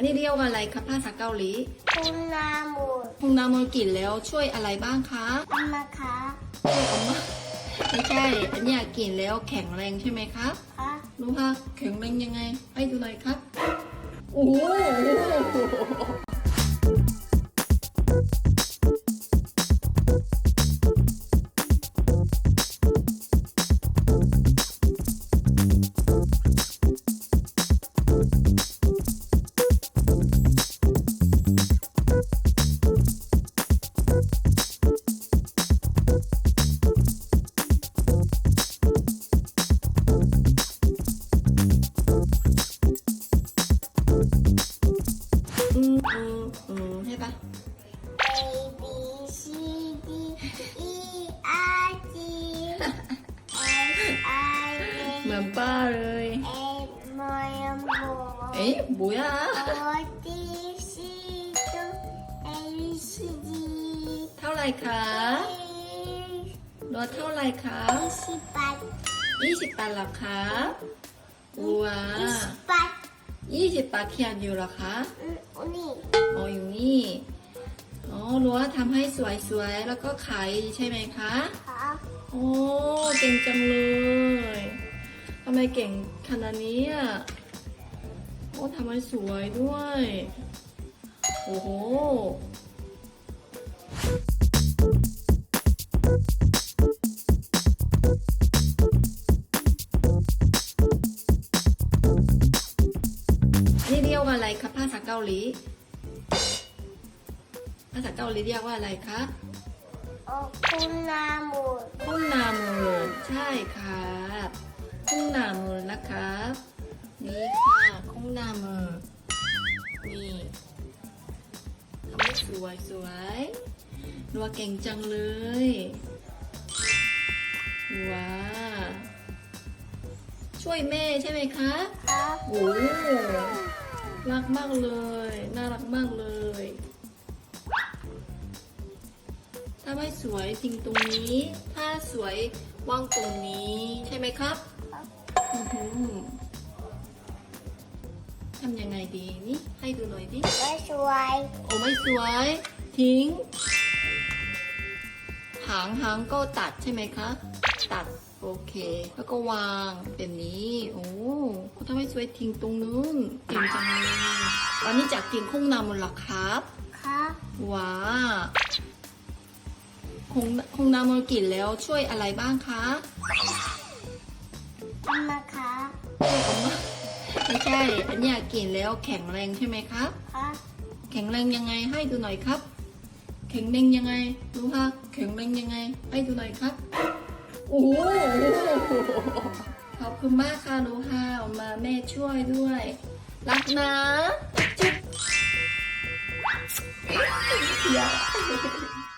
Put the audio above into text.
อันนี้เรียกว่าอะไรครับภาษาเกาหลีคุณนาหมูฮงนามนกินแล้วช่วยอะไรบ้างคะอามาคะช่วยออกมาไม่ใช่ อันเนี้ยกินแล้วแข็งแรงใช่ไหมครับคะรู้คะแข็งแรงยังไงให้ดูหน่อยครับ โอ้โห เหมือนป้าเลย J M M O เอ๊ะบุยอะ O T C D A B C D เท่าไหร่คะรถเท่าไหร่คะยี่สิบบาทยี่สิบบาทเหรอคะว้ายี่สิบบาทยี่สิบบาทเทียนอยู่เหรอคะอืมอันนี้อ๋ออยู่นี่อ๋อ รั้วทำให้สวยๆ แล้วก็ขายใช่ไหมคะค่ะโอ้เก่งจังเลยทำไมเก่งขนาดนี้อะโอ้ทำให้สวยด้วย โอ้โหนี่เรียกว่าอะไรครับภาษาเกาหลีภาษาเกาหลีเรียกว่าอะไรคะโอ้คุณนาหมูคุ้งนามูลใช่ครับคุ้งนามูลนะครับนี่ค่ะคุ้งนามูลนี่ทำให้สวยสวยรัวเก่งจังเลยว้าช่วยแม่ใช่ไหมคะครับโอ้รักมากเลย น่ารักมากเลย ถ้าไม่สวยทิ้งตรงนี้ ถ้าสวยวางตรงนี้ใช่ไหมครับอื้อหือทำยังไงดีนี่ให้ดูหน่อยดิ ไม่สวยโอ้ไม่สวย ทิ้ง หางหางก็ตัดใช่ไหมคะ ตัดโอเค แล้วก็วางแบบนี้ โอ้เขาทำให้สวยทิ้งตรงนู้นเก่งจังเลยตอนนี้จากกินข้งนำหมดหรอครับ ครับว้า คงคงนำมากินแล้วช่วยอะไรบ้างคะอามาคะช่วยออกมาไม่ใช่ อันเนี้ยกินแล้วแข็งแรงใช่ไหมครับครับแข็งแรงยังไงให้ดูหน่อยครับ แข็งแรงยังไงรู้คะแข็งแรงยังไง ให้ดูหน่อยครับ โอ้โหขอบคุณมากค่ะรู้ค่ะมาแม่ช่วยด้วย รักนะ จุ๊บอย่า